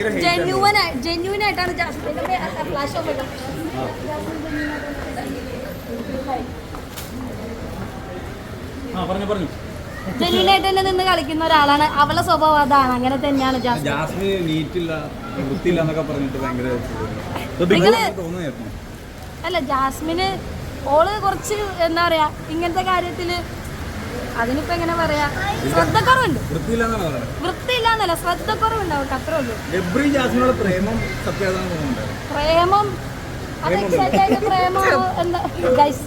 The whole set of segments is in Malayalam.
ജെന്യൂവൻ ജെന്യൂൻ ആയിട്ടാണ് ജാസ്മിന്റെ ഫ്ലാഷ് ഓഫ് ആ പറഞ്ഞു പറഞ്ഞു. തന്നെ നിന്ന് കളിക്കുന്ന ഒരാളാണ്. അവളെ സ്വഭാവം അതാണ്. അങ്ങനെ തന്നെയാണ് ജാസ്മിൻ. നീറ്റില്ല വൃത്തിയില്ല എന്നൊക്കെ പറഞ്ഞിട്ട് ഭയങ്കര അല്ല ജാസ്മിന് ഓൾ കുറച്ച് എന്താ പറയാ ഇങ്ങനത്തെ കാര്യത്തിൽ അതിനിപ്പോ എങ്ങനെ പറയാ? ശ്രദ്ധക്കുറവുണ്ട്. വൃത്തിയില്ലാന്നല്ല ശ്രദ്ധക്കുറവുണ്ടാവും അത്രേ ഉള്ളൂ. പ്രേമം പ്രേമം ആയിട്ട് എന്താ? ഗൈസ്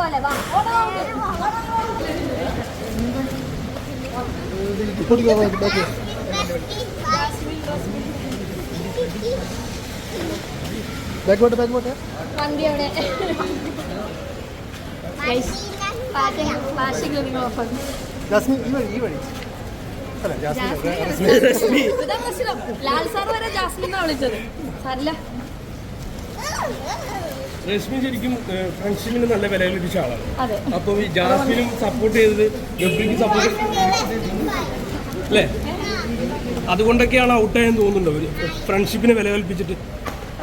പോലെ വാ. ബാക്കോട്ട് ബാക്കോട്ട്. വണ്ടി അവിടെ. ഗൈസ് ജാസ്മിൻ ഈ വഴി ഈ വഴി. അല്ല ജാസ്മിൻ ലാൽ സാർ വരെ ജാസ്മിൻ എന്നാ വിളിച്ചത്. സാറില്ല രശ്മി ശരിക്കും ഫ്രണ്ട്ഷിപ്പിന് നല്ല വില ലഭിച്ച ആളാണ്. അപ്പൊ അപ്പോൾ ഈ ജാസ്മിനും സപ്പോർട്ട് ചെയ്തത് ഗബ്രിക്കും സപ്പോർട്ട് അല്ലേ? അതുകൊണ്ടൊക്കെയാണ് ഔട്ടായെന്ന് തോന്നുന്നുണ്ടോ ഫ്രണ്ട്ഷിപ്പിന് വില കൽപ്പിച്ചിട്ട്.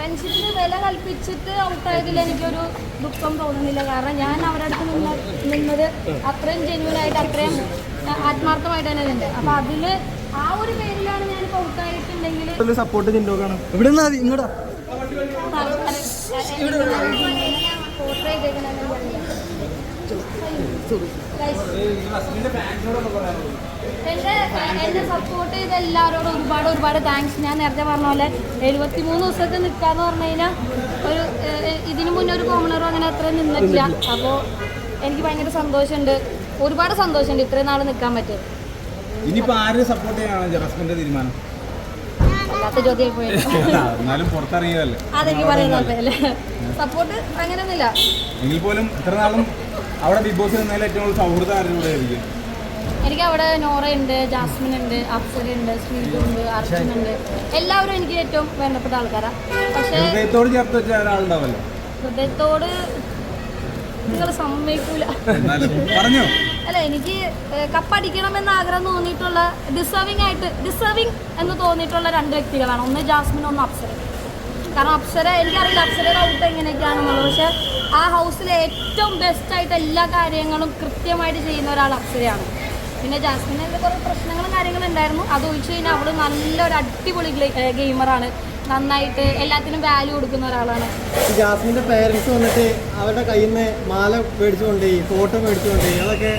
ഫ്രണ്ട്ഷിപ്പിന് വില കൽപ്പിച്ചിട്ട് ഔട്ടായതിൽ എനിക്കൊരു ദുഃഖം തോന്നുന്നില്ല കാരണം ഞാൻ അവരുടെ അടുത്ത് നിന്ന് നിന്നത് അത്രയും ജെന്യൂൻ ആയിട്ട് അത്രയും ആത്മാർത്ഥമായിട്ട് തന്നെ ഉണ്ട് അപ്പൊ അതിൽ ആ ഒരു പേരിലാണ് ഞാൻ ഔട്ടായിട്ടുണ്ടെങ്കിൽ സപ്പോർട്ട് ഇവിടെ ഇങ്ങോട്ടാ പോർട്രേ എന്റെ എന്നെ സപ്പോർട്ട് ചെയ്ത എല്ലാവരോടും ഒരുപാട് ഒരുപാട് താങ്ക്സ് ഞാൻ നേരത്തെ പറഞ്ഞ പോലെ എഴുപത്തി മൂന്ന് ദിവസമൊക്കെ നിൽക്കാന്ന് പറഞ്ഞു കഴിഞ്ഞാൽ ഒരു ഇതിന് മുന്നേ ഒരു കോമണറും അങ്ങനെ അത്രയും നിന്നിട്ടില്ല. അപ്പോൾ എനിക്ക് ഭയങ്കര സന്തോഷമുണ്ട്. ഒരുപാട് സന്തോഷമുണ്ട് ഇത്രയും നാൾ നിൽക്കാൻ പറ്റും ഇനിയിപ്പോ ആരെ സപ്പോർട്ട് ചെയ്യാനാണ് ജാസ്മിന്റെ തീരുമാനം? എന്നാലും പുറത്തറിയുകയല്ലേ അതെനിക്ക് പറയുന്നത് അല്ലേ സപ്പോർട്ട് അങ്ങനെയൊന്നുമില്ല. എങ്കിൽ പോലും ഇത്ര നാളും അവിടെ ബിഗ് ബോസ് നിന്നതിൽ ഏറ്റവും സൗഹൃദം ആരുടെ കൂടെ ആയിരിക്കും എനിക്ക് അവിടെ നോറ ഉണ്ട് ജാസ്മിൻ ഉണ്ട് അപ്സര ഉണ്ട് ശ്രീതു ഉണ്ട് അർജുൻ ഉണ്ട്. എല്ലാവരും എനിക്ക് ഏറ്റവും വേണ്ടപ്പെട്ട ആൾക്കാരാണ് പക്ഷേ ഹൃദയത്തോട് ചേർത്ത് വെച്ച ഒരാളുണ്ടാവല്ലോ. ഹൃദയത്തോട് നിങ്ങൾ സമ്മതിക്കൂല. പറഞ്ഞോ. അല്ല എനിക്ക് കപ്പടിക്കണം കപ്പടിക്കണമെന്ന് ആഗ്രഹം തോന്നിയിട്ടുള്ള ഡിസേർവിംഗ് ആയിട്ട് ഡിസേർവിംഗ് എന്ന് തോന്നിയിട്ടുള്ള രണ്ട് വ്യക്തികളാണ്. ഒന്ന് ജാസ്മിൻ ഒന്ന് അപ്സര. കാരണം അപ്സര എനിക്കറിയില്ല അപ്സരയുടെ ഔട്ട് എങ്ങനെയൊക്കെയാണെന്നുള്ളത്. പക്ഷെ ആ ഹൗസിലെ ഏറ്റവും ബെസ്റ്റ് ആയിട്ട് എല്ലാ കാര്യങ്ങളും കൃത്യമായിട്ട് ചെയ്യുന്ന ഒരാൾ അപ്സരയാണ്. പിന്നെ ജാസ്മിനെ കുറേ പ്രശ്നങ്ങളും കാര്യങ്ങളും ഉണ്ടായിരുന്നു. അത് ഒഴിച്ചു കഴിഞ്ഞാൽ അവൾ നല്ലൊരു അടിപൊളി ഗെയിമറാണ്. നന്നായിട്ട് എല്ലാത്തിനും വാല്യൂ കൊടുക്കുന്ന ഒരാളാണ്. ജാസ്മിന്റെ പേരൻസ് വന്നിട്ട് അവരുടെ കയ്യിൽ നിന്ന് മാല മേടിച്ചു കൊണ്ടുപോയി ഫോട്ടോ മേടിച്ചു കൊണ്ടുപോയി. അതൊക്കെ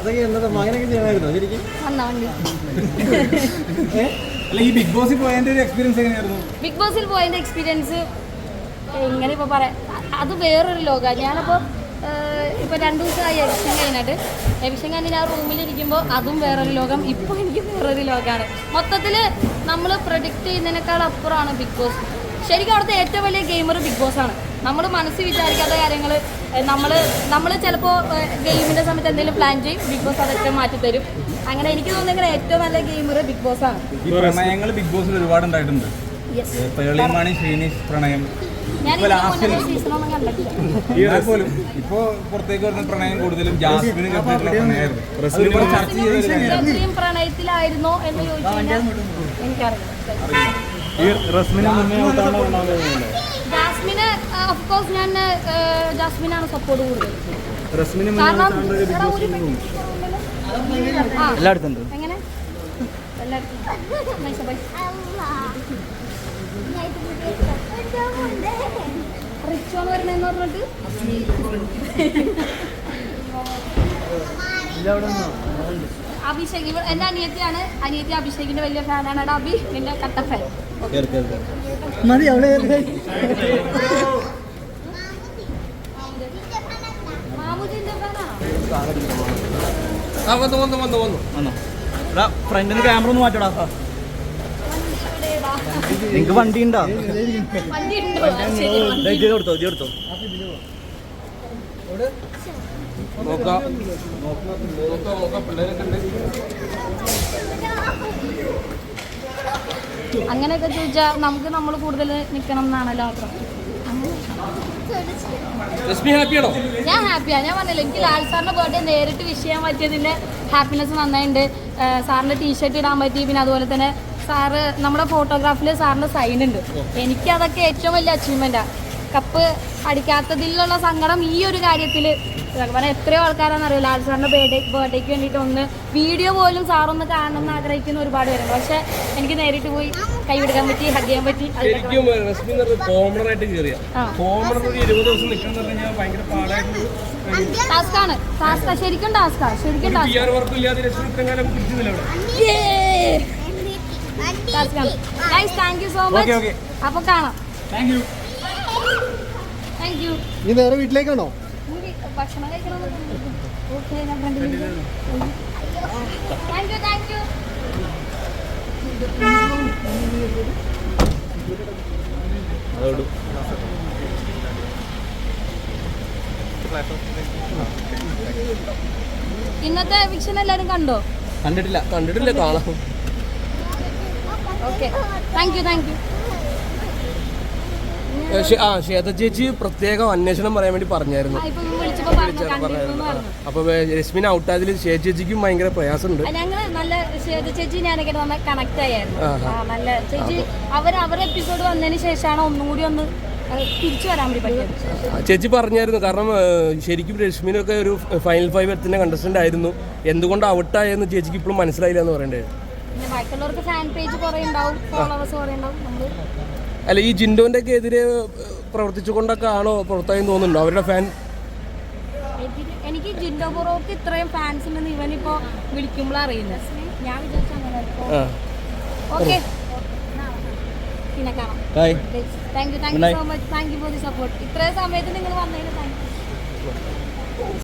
അതൊക്കെ എന്താ അങ്ങനെയൊക്കെ ചെയ്യണമായിരുന്നോ ശരിക്കും? അല്ല ഈ ബിഗ് ബോസിൽ പോയതിന്റെ ഒരു എക്സ്പീരിയൻസ് എങ്ങനെയായിരുന്നു? ബിഗ് ബോസിൽ പോയതിന്റെ എക്സ്പീരിയൻസ് എങ്ങനെ ഇപ്പൊ പറയാം. അത് വേറൊരു ലോകമാണ് ഞാനപ്പോൾ ഇപ്പോൾ രണ്ട് ദിവസമായി എവിക്ഷൻ കഴിഞ്ഞിട്ട് എവിക്ഷൻ കഴിഞ്ഞ് ഞാൻ റൂമിലിരിക്കുമ്പോൾ അതും വേറൊരു ലോകം. ഇപ്പോൾ എനിക്ക് വേറൊരു ലോകമാണ് മൊത്തത്തിൽ നമ്മൾ പ്രൊഡിക്റ്റ് ചെയ്യുന്നതിനേക്കാൾ അപ്പുറമാണ് ബിഗ് ബോസ് ശരിക്കും അവിടുത്തെ ഏറ്റവും വലിയ ഗെയിമർ ബിഗ് ബോസ് ആണ്. നമ്മൾ മനസ്സിൽ വിചാരിക്കാത്ത കാര്യങ്ങൾ നമ്മൾ നമ്മൾ ചിലപ്പോൾ ഗെയിമിന്റെ സമയത്ത് എന്തെങ്കിലും പ്ലാൻ ചെയ്യും ബിഗ് ബോസ് അതൊക്കെ മാറ്റിത്തരും അങ്ങനെ എനിക്ക് തോന്നുന്നത് ഏറ്റവും നല്ല ഗെയിമർ ബിഗ് ബോസ് ആണ്. ബിഗ് ബോസിൽ ഒരുപാട് ഉണ്ടായിട്ടുണ്ട്. ശ്രീനീഷ് പ്രണയം. ഇപ്പൊ പുറത്തേക്ക് വരുന്ന പ്രണയം കൂടുതലും ജാസ്മിന് പ്രണയത്തിലായിരുന്നോ എന്ന് ചോദിച്ചു കഴിഞ്ഞാൽ ഔട്ടാണ് ജാസ്മിന് ഓഫ് കോഴ്സ് ഞാൻ ജാസ്മിനാണ് സപ്പോർട്ട് കൂടുതൽ. കാരണം എല്ലായിടത്തും എങ്ങനെ? എല്ലായിടത്തും പറഞ്ഞിട്ട് അഭിഷേക് ഇവിടെ എന്റെ അനിയത്തിയാണ്. അനിയത്തി അഭിഷേകിന്റെ വലിയ ഫാനാണ് എടാ അഭി നിന്റെ കട്ട ഫാൻ മതി അവിടെ വന്നു വന്നു വന്നു വന്നു. ഫ്രണ്ടിന് ക്യാമറ ഒന്ന് മാറ്റടാ. നിങ്ങക്ക് വണ്ടി ഉണ്ടോ കൊടുത്തോ ഇത് കൊടുത്തോ. നോക്കാം. നോക്കാം നോക്കാം പിള്ളേരൊക്കെ അങ്ങനെയൊക്കെ ചോദിച്ചാൽ നമുക്ക് നമ്മൾ കൂടുതൽ നിൽക്കണം എന്നാണല്ലോ ആഗ്രഹം. ഞാൻ ഹാപ്പിയാ ഞാൻ പറഞ്ഞില്ല എനിക്ക് ലാൽ സാറിന്റെ ബർത്ത്ഡേ നേരിട്ട് വിഷ് ചെയ്യാൻ പറ്റിയതിന്റെ ഹാപ്പിനെസ് നന്നായിട്ടുണ്ട് സാറിന്റെ ടീഷർട്ട് ഇടാൻ പറ്റി പിന്നെ അതുപോലെ തന്നെ സാറ് നമ്മുടെ ഫോട്ടോഗ്രാഫിൽ സാറിന്റെ സൈൻ ഉണ്ട്. എനിക്ക് അതൊക്കെ ഏറ്റവും വലിയ അച്ചീവ്മെന്റാണ് കപ്പ് അടിക്കാത്തതിലുള്ള സങ്കടം ഈ ഒരു കാര്യത്തിൽ പറഞ്ഞാൽ എത്രയോ ആൾക്കാരാണെന്ന് അറിയില്ല. ലാൽ സാറിന്റെ ബേർഡേ ബേർഡേക്ക് വേണ്ടിയിട്ട് ഒന്ന് വീഡിയോ പോലും സാറൊന്ന് കാണണമെന്ന് ആഗ്രഹിക്കുന്ന ഒരുപാട് പേരുണ്ട്. പക്ഷേ എനിക്ക് നേരിട്ട് പോയി കൈ പിടിക്കാൻ പറ്റി ഹഗ് ചെയ്യാൻ പറ്റി എന്ന് എന്ന് ടാസ്ക്കാണ് ടാസ്ക് ശരിക്കും ടാസ്ക്കാണ് ശരിക്കും P guys thank you so much അപ്പോൾ കാണാം. താങ്ക് യു നീ നേരെ വീട്ടിലേക്കാണോ? ഭക്ഷണം കഴിക്കണം? ഓക്കെ ഞാൻ ഫ്രണ്ടിൽ താങ്ക് യു താങ്ക് യു ഇന്നത്തെ എവിക്ഷൻ എല്ലാരും കണ്ടോ? കണ്ടിട്ടില്ല. കണ്ടിട്ടില്ല കാണാം. Okay thank you thank you ഏ, ശേ- ആ ശ്വേത ചേച്ചി പ്രത്യേകം അന്വേഷണം പറയാൻ വേണ്ടി പറഞ്ഞായിരുന്നു. അപ്പൊ രശ്മിനെ ഔട്ടായതിൽ ശ്വേത ചേച്ചിക്കും ഭയങ്കര പ്രയാസമുണ്ട്. ഞങ്ങൾ നല്ല ശ്വേത ചേച്ചി ഞാനൊക്കെ നല്ല കണക്ട് ആയിരുന്നു. നല്ല ചേച്ചി അവർ അവരുടെ എപ്പിസോഡ് വന്നതിന് ശേഷമാണ് ഒന്നും കൂടി ഒന്ന് ചേച്ചി പറഞ്ഞായിരുന്നു കാരണം ശരിക്കും രശ്മിനൊക്കെ ഒരു ഫൈനൽ ഫൈവ് എത്തുന്ന കണ്ടസ്റ്റന്റ് ആയിരുന്നു. എന്തുകൊണ്ട് ഔട്ടായെന്ന് ചേച്ചിക്ക് ഇപ്പോഴും മനസ്സിലായില്ല എന്ന് പറയണ്ടേ? പിന്നെ ബാക്കിയുള്ളവർക്ക് ഫാൻ പേജ് കുറെ ഉണ്ടാവും ഫോളോവേഴ്സ് കുറെ ഉണ്ടാവും നമ്മൾ അല്ല ഈ ജിൻഡോന്റെ ഒക്കെ എതിരെ പ്രവർത്തിച്ചുകൊണ്ടൊക്കെ ആണോ പുറത്തായെന്ന് തോന്നുന്നുണ്ടോ? അവരുടെ ഫാൻ എനിക്ക് ജിൻഡോ ബൊറോക്ക് ഇത്രയും ഫാൻസ് ഉണ്ടെന്ന് ഇവനിപ്പോ വിളിക്കുമ്പോൾ ഞാൻ വിചാരിച്ചു അങ്ങനെ ആ. ഓക്കെ പിന്നെ കാണാം. Bye thank you thank you so much thank you for the support ഇത്രയും സമയത്ത് നിങ്ങൾ വന്നതിന് താങ്ക് യു